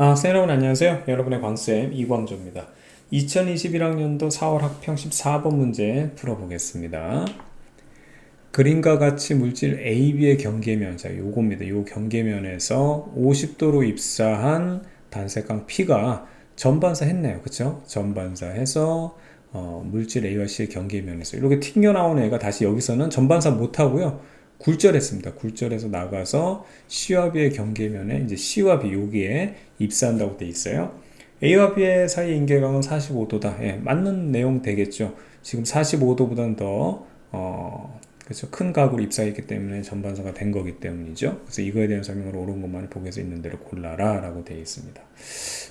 아, 쌤 여러분 안녕하세요. 여러분의 광쌤 이광조입니다. 2021학년도 4월 학평 14번 문제 풀어보겠습니다. 그림과 같이 물질 AB의 경계면, 자, 요겁니다. 요 경계면에서 50도로 입사한 단색광 P가 전반사 했네요. 그쵸? 전반사 해서 어, 물질 A와 C의 경계면에서 이렇게 튕겨나온 애가 다시 여기서는 전반사 못하고요. 굴절했습니다. 굴절해서 나가서 C와 B의 경계면에 이제 C와 B 여기에 입사한다고 돼 있어요. A와 B의 사이 인계각은 45도다. 예, 맞는 내용 되겠죠. 지금 45도보다는 더 어, 그렇죠. 큰 각으로 입사했기 때문에 전반사가 된 거기 때문이죠. 그래서 이거에 대한 설명을 옳은 것만을 보기에서 있는 대로 골라라 라고 되어 있습니다.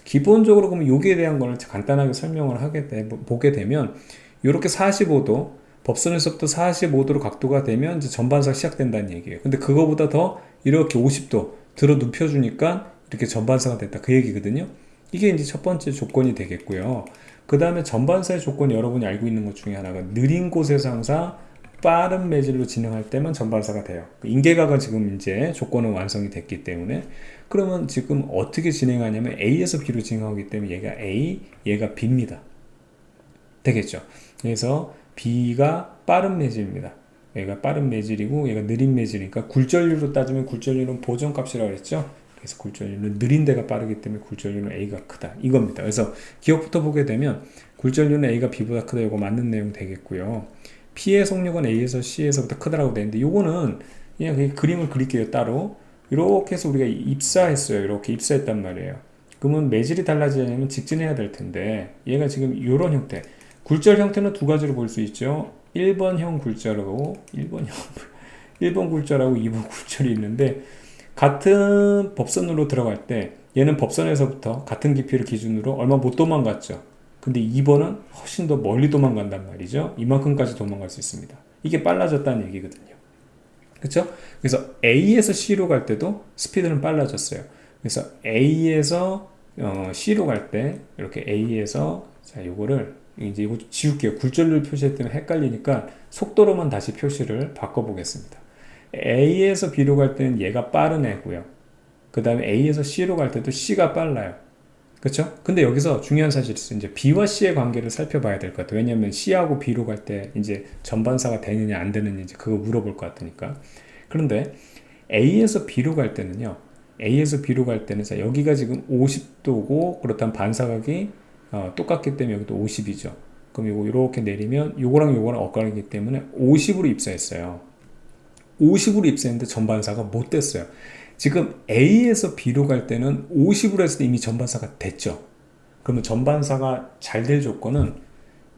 기본적으로 그러면 여기에 대한 걸 간단하게 설명을 하게 되, 보게 되면 이렇게 45도 법선에서부터 45도로 각도가 되면 이제 전반사가 시작된다는 얘기예요. 근데 그거보다 더 이렇게 50도 들어 눕혀주니까 이렇게 전반사가 됐다. 그 얘기거든요. 이게 이제 첫 번째 조건이 되겠고요. 그 다음에 전반사의 조건이 여러분이 알고 있는 것 중에 하나가 느린 곳에서 항상 빠른 매질로 진행할 때만 전반사가 돼요. 그 인계각은 지금 이제 조건은 완성이 됐기 때문에 그러면 지금 어떻게 진행하냐면 A에서 B로 진행하기 때문에 얘가 A, 얘가 B입니다. 되겠죠. 그래서 B가 빠른 매질입니다. 얘가 빠른 매질이고 얘가 느린 매질이니까 굴절률로 따지면 굴절률은 보정값이라고 그랬죠. 그래서 굴절률은 느린 데가 빠르기 때문에 굴절률은 A가 크다. 이겁니다. 그래서 기억부터 보게 되면 굴절률은 A가 B보다 크다. 이거 맞는 내용 되겠고요. P의 속력은 A에서 C에서부터 크다라고 되는데 이거는 그냥 그림을 그릴게요. 따로. 이렇게 해서 우리가 입사했어요. 이렇게 입사했단 말이에요. 그러면 매질이 달라지려면 직진해야 될 텐데 얘가 지금 이런 형태 굴절 형태는 두 가지로 볼 수 있죠. 1번형 굴절하고 1번형 1번 굴절하고 2번 굴절이 있는데 같은 법선으로 들어갈 때 얘는 법선에서부터 같은 깊이를 기준으로 얼마 못 도망갔죠. 근데 2번은 훨씬 더 멀리 도망간단 말이죠. 이만큼까지 도망갈 수 있습니다. 이게 빨라졌다는 얘기거든요. 그렇죠? 그래서 A에서 C로 갈 때도 스피드는 빨라졌어요. 그래서 A에서 어, C로 갈 때 이렇게 A에서 자 요거를 이제 이거 지울게요. 굴절률 표시했더니 헷갈리니까 속도로만 다시 표시를 바꿔보겠습니다. A에서 B로 갈 때는 얘가 빠른 애고요. 그 다음에 A에서 C로 갈 때도 C가 빨라요. 그렇죠? 근데 여기서 중요한 사실이 있어요. 이제 B와 C의 관계를 살펴봐야 될 것 같아요. 왜냐하면 C하고 B로 갈 때 이제 전반사가 되느냐 안 되느냐 그거 물어볼 것 같으니까. 그런데 A에서 B로 갈 때는요. A에서 B로 갈 때는 자 여기가 지금 50도고 그렇다면 반사각이 어, 똑같기 때문에 여기도 50이죠. 그럼 이렇게 내리면 요거랑 요거랑 엇갈리기 때문에 50으로 입사했어요. 50으로 입사했는데 전반사가 못 됐어요. 지금 A에서 B로 갈 때는 50으로 했을 때 이미 전반사가 됐죠. 그러면 전반사가 잘 될 조건은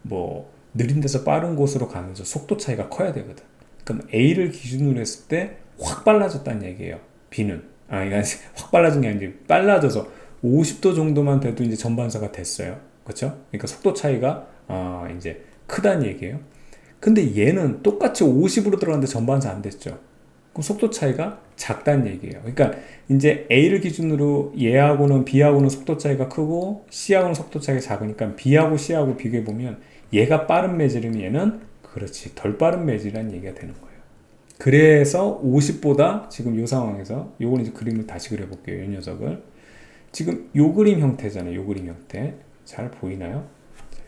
뭐 느린 데서 빠른 곳으로 가면서 속도 차이가 커야 되거든. 그럼 A를 기준으로 했을 때 확 빨라졌다는 얘기예요. B는. 아, 이게 확 빨라진 게 아니지. 빨라져서 50도 정도만 돼도 이제 전반사가 됐어요. 그렇죠? 그러니까 속도 차이가 어, 이제 크다는 얘기예요. 근데 얘는 똑같이 50으로 들어갔는데 전반사 안 됐죠. 그럼 속도 차이가 작다는 얘기예요. 그러니까 이제 A를 기준으로 얘하고는 B하고는 속도 차이가 크고 C하고는 속도 차이가 작으니까 B하고 C하고 비교해 보면 얘가 빠른 매질이면 얘는 그렇지 덜 빠른 매질이라는 얘기가 되는 거예요. 그래서 50보다 지금 이 상황에서 요걸 이제 그림을 다시 그려볼게요. 이 녀석을 지금 요 그림 형태잖아요. 요 그림 형태. 잘 보이나요?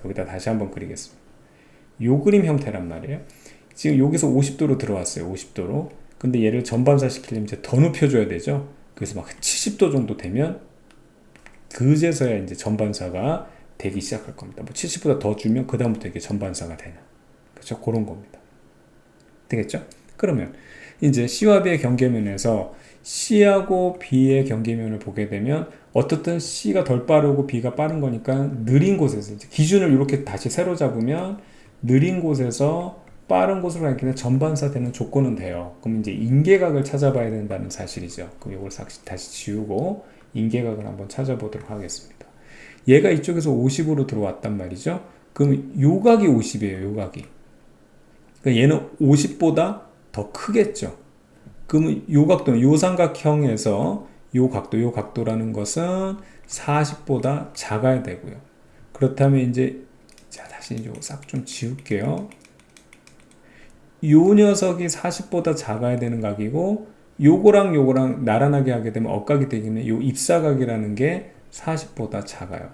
여기다 다시 한번 그리겠습니다. 요 그림 형태란 말이에요. 지금 여기서 50도로 들어왔어요. 50도로. 근데 얘를 전반사 시키려면 이제 더 눕혀줘야 되죠. 그래서 막 70도 정도 되면 그제서야 이제 전반사가 되기 시작할 겁니다. 뭐 70보다 더 주면 그다음부터 이게 전반사가 되는. 그렇죠? 그런 겁니다. 되겠죠? 그러면 이제 C와 B의 경계면에서 C하고 B의 경계면을 보게 되면 어떻든 C가 덜 빠르고 B가 빠른 거니까 느린 곳에서 기준을 이렇게 다시 새로 잡으면 느린 곳에서 빠른 곳으로 가기 는 전반사 되는 조건은 돼요. 그럼 이제 인계각을 찾아봐야 된다는 사실이죠. 그럼 이걸 다시 지우고 인계각을 한번 찾아보도록 하겠습니다. 얘가 이쪽에서 50으로 들어왔단 말이죠. 그럼 요 각이 50이에요. 요 각이. 그러니까 얘는 50보다 더 크겠죠. 그러면 요 각도는 요 삼각형에서 요 각도, 요 각도라는 것은 40보다 작아야 되고요. 그렇다면 이제 자 다시 이제 싹 좀 지울게요. 요 녀석이 40보다 작아야 되는 각이고 요거랑 요거랑 나란하게 하게 되면 엇각이 되기는 요 입사각이라는 게 40보다 작아요.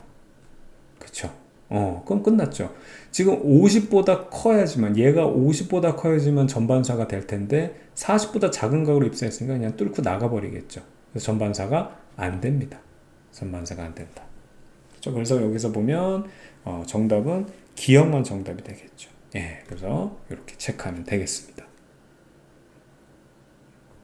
그쵸? 어, 그럼 끝났죠. 지금 50보다 커야지만, 얘가 50보다 커야지만 전반사가 될 텐데, 40보다 작은 각으로 입사했으니까 그냥 뚫고 나가버리겠죠. 그래서 전반사가 안 됩니다. 전반사가 안 된다. 그렇죠? 그래서 여기서 보면, 어, 정답은 기억만 정답이 되겠죠. 예, 그래서 이렇게 체크하면 되겠습니다.